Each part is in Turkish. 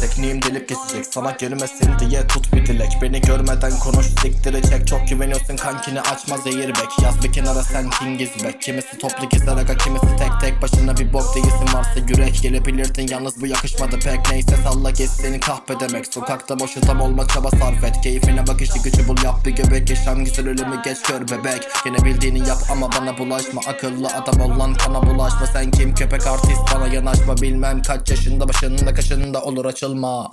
Tekniğim delip geçecek sana gelmesin diye tut bir dilek. Beni görmeden konuş siktire çek. Çok güveniyorsun kankini açma zehir bek. Yaz bir kenara sen kingiz bek Kimisi toplu keser aga kimisi tek tek Başına bir bok değilsin varsa yürek Gelebilirdin yalnız bu yakışmadı pek. Neyse salla geç seni kahpe demek. Sokakta boş adam olma çaba sarf et. Keyfine bak işi gücü bul yap bir göbek. Yaşam güzel ölümü geç gör bebek. Yine bildiğini yap ama bana bulaşma. Akıllı adam ol lan kana bulaşma. Sen kim? Köpek artist bana yanaşma. Bilmem kaç yaşında başında kaşında olur açılma.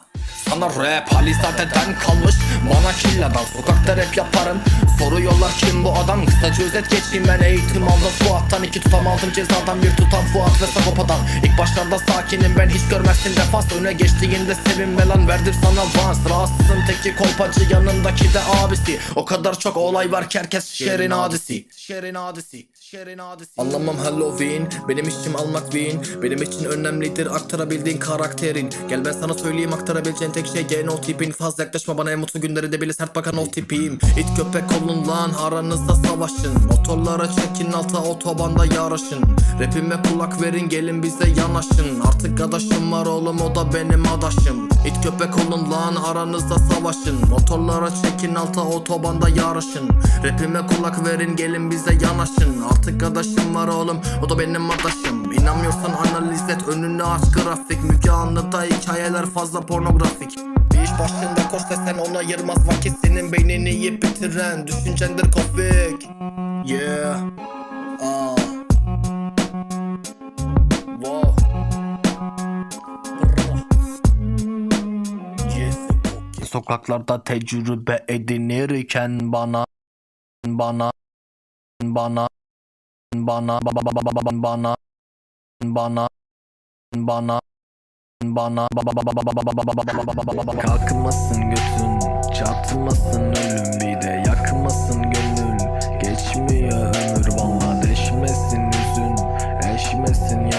Sana rap hali zaten kalmış. Bana killadan sokakta rap yaparım Soruyorlar kim bu adam? Kısaca özet geçeyim ben eğitim aldım. Fuat'tan iki tutam aldım cezadan bir tutam. Fuat ve Sagopa'dan İlk başlarda sakinim ben hiç görmezsin defans. Öne geçtiğinde sevinme lan verdim sana vans. Rahatsızın teki kolpacı yanındaki de abisi. O kadar çok olay var ki herkes şerin hadisi Şerin hadisi Şerin hadisi Anlamam Halloween Benim işim almak win. Benim için önemlidir aktarabildiğin karakterin. Gel ben sana söyleyeyim aktarabileceğin tek şey genotipin Fazla yaklaşma bana en mutlu günlerinde bile sert bakan o tipiyim İt köpek olun lan aranızda savaşın. Motorlara çekin alta otobanda yarışın. Rapime kulak verin gelin bize yanaşın. Artık adaşım var oğlum o da benim adaşım. İt köpek olun lan aranızda savaşın. Motorlara çekin alta otobanda yarışın. Rapime kulak verin gelin bize yanaşın. Artık adaşım var oğlum o da benim adaşım. İnanmıyorsan analiz et önünü aç grafik. Müge Anlı'da hikayeler fazla pornografik başında koş desen ona ayırmaz vakit Senin beynini yiyip bitiren düşüncendir kofik Yeah Ah. Yes, okay. Sokaklarda tecrübe edinirken bana bana bana bana bana bana bana bana bana Kalkmasın götün Çatmasın ölüm bir de yakmasın gönül Geçmiyor ömür valla deşmesin üzün Eşmesin yaraları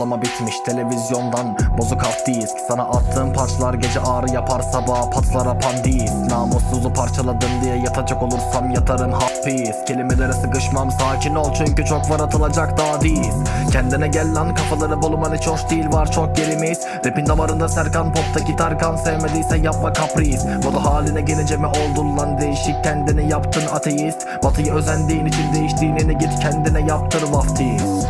Depolama bitmiş televizyondan Bozuk hard disk Sana attığım parçalar gece ağrı yapar sabah patlara pandis Namussuzu parçaladım diye yatacak olursam yatarım hapis. Kelimelere sıkışmam sakin ol çünkü çok var atılacak daha diz Kendine gel lan kafaları boluman hiç hoş değil var çok gerimiz Rapin damarında Serkan poptaki Tarkan sevmediyse yapma kapris. Moda haline gelince mi oldun lan? Değişik kendini yaptın ateist. Batıyı özendiğin için değiştiğini git kendine yaptır vaftiz